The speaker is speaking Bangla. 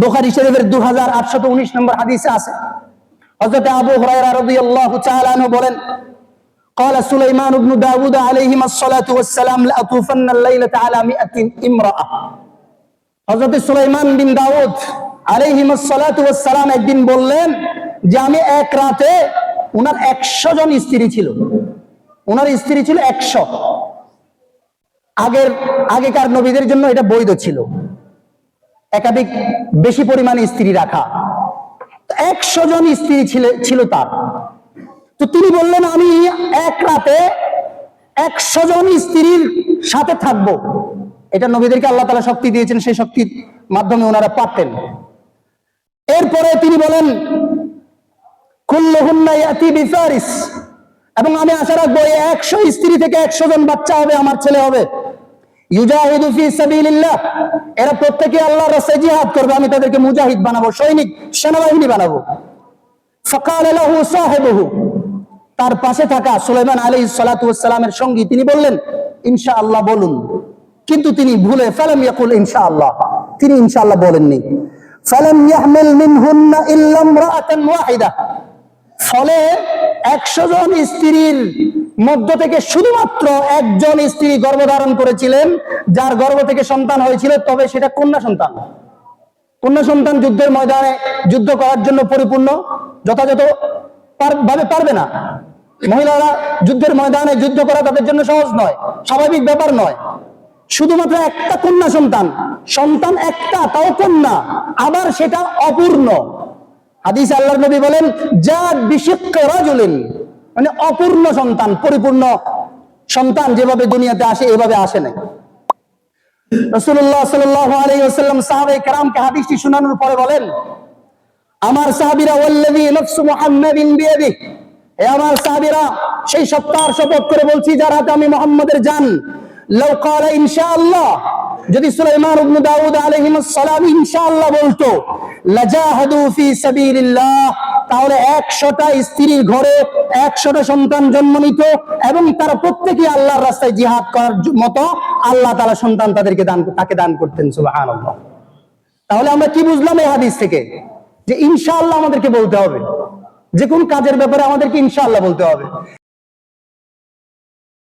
বুখারী শরীফের 2819 নম্বর হাদিসে আছে হযরত আবু হুরায়রা রাদিয়াল্লাহু তাআলা আনহু বলেন قال سليمان بن داود عليهما الصلاة والسلام لأطوفن الليلة على مئة امرأة হযরত সুলাইমান বিন দাউদ আলাইহিমাস সালাতু ওয়াস সালাম একদিন বললেন যে আমি এক রাতে উনার 100 জন স্ত্রী ছিল উনার স্ত্রী ছিল 100 আগের আগেকার নবীদের জন্য এটা বৈধ ছিল একাধিক বেশি পরিমাণে স্ত্রী রাখা। একশো জন স্ত্রী ছিল ছিল তার। তো তিনি বললেন, আমি এক রাতে একশো জন স্ত্রীর সাথে থাকব। এটা নবীদেরকে আল্লাহ তালা শক্তি দিয়েছেন, সেই শক্তির মাধ্যমে ওনারা পারতেন। এরপরে তিনি বলেন এবং আমি আশা রাখব একশো স্ত্রী থেকে একশো জন বাচ্চা হবে, আমার ছেলে হবে। ইউজাহিদু ফি সাবিলিল্লাহ। এরা প্রত্যেকে আল্লাহর রাস্তায় জিহাদ করবে, আমি তাদেরকে মুজাহিদ বানাবো, সৈনিক, সেনাবাহিনী বানাবো। ফাকাল লাহু তার পাশে থাকা সুলাইমান আলাইহিস সালাতু সঙ্গী তিনি বললেন, ইনশাআল্লাহ বলুন। কিন্তু তিনি ভুলে ফালাম ইয়াকুল ইনশাআল্লাহ। তিনি ইনশাআল্লাহ বলেননি। ফালাম ইয়াহমিল মিনহুন্না ইল্লা ওয়াহিদা। ফলে একশো জন স্ত্রীর মধ্য থেকে শুধুমাত্র একজন স্ত্রী গর্ভধারণ করেছিলেন, যার গর্ভ থেকে সন্তান হয়েছিল, তবে সেটা কন্যা সন্তান। কন্যা সন্তান যুদ্ধের ময়দানে যুদ্ধ করার জন্য পরিপূর্ণ, যথাযথ ভাবে পারবে না। মহিলারা যুদ্ধের ময়দানে যুদ্ধ করা তাদের জন্য সহজ নয়, স্বাভাবিক ব্যাপার নয়। শুধুমাত্র একটা কন্যা সন্তান সন্তান একটা, তাও কন্যা, আবার সেটা অপূর্ণ। হাদিস আল্লাহ নবী বলেন যা বিশিক্ষ রাজুলিন। মানে অপূর্ণ সন্তান, পরিপূর্ণ সন্তান যেভাবে দুনিয়াতে আসে, এভাবে আসে নাই। সাল্লাল্লাহু আলাইহি ওয়াসাল্লাম কেরামকে হাদিসটি শোনানোর পরে বলেন, আমার সাহাবীরা, ওয়াল্লাযী নাফসু মুহাম্মাদিন বিয়াদিহি। হে আমার সাহাবীরা, সেই সত্তার শপথ করে বলছি, যার হাতে আমি মুহাম্মাদের জান। লাউ ক্বালা, ইনশাআল্লাহ, যদি সুলাইমান ইবনে দাউদ আলাইহিস সালাম ইনশাআল্লাহ বলতো, লাজাহাদু ফি সাবিলিল্লাহ। তাহলে একশোটা স্ত্রীর ঘরে একশোটা সন্তান জন্ম নিত এবং তারা প্রত্যেকে আল্লাহর রাস্তায় জিহাদ করার মতো আল্লাহ তালা সন্তান তাদেরকে দান তাকে দান করতেন আনন্দ তাহলে আমরা কি বুঝলাম এই হাদিস থেকে? যে ইনশাআল্লাহ আমাদেরকে বলতে হবে। যে কোন কাজের ব্যাপারে আমাদেরকে ইনশাআল্লাহ বলতে হবে।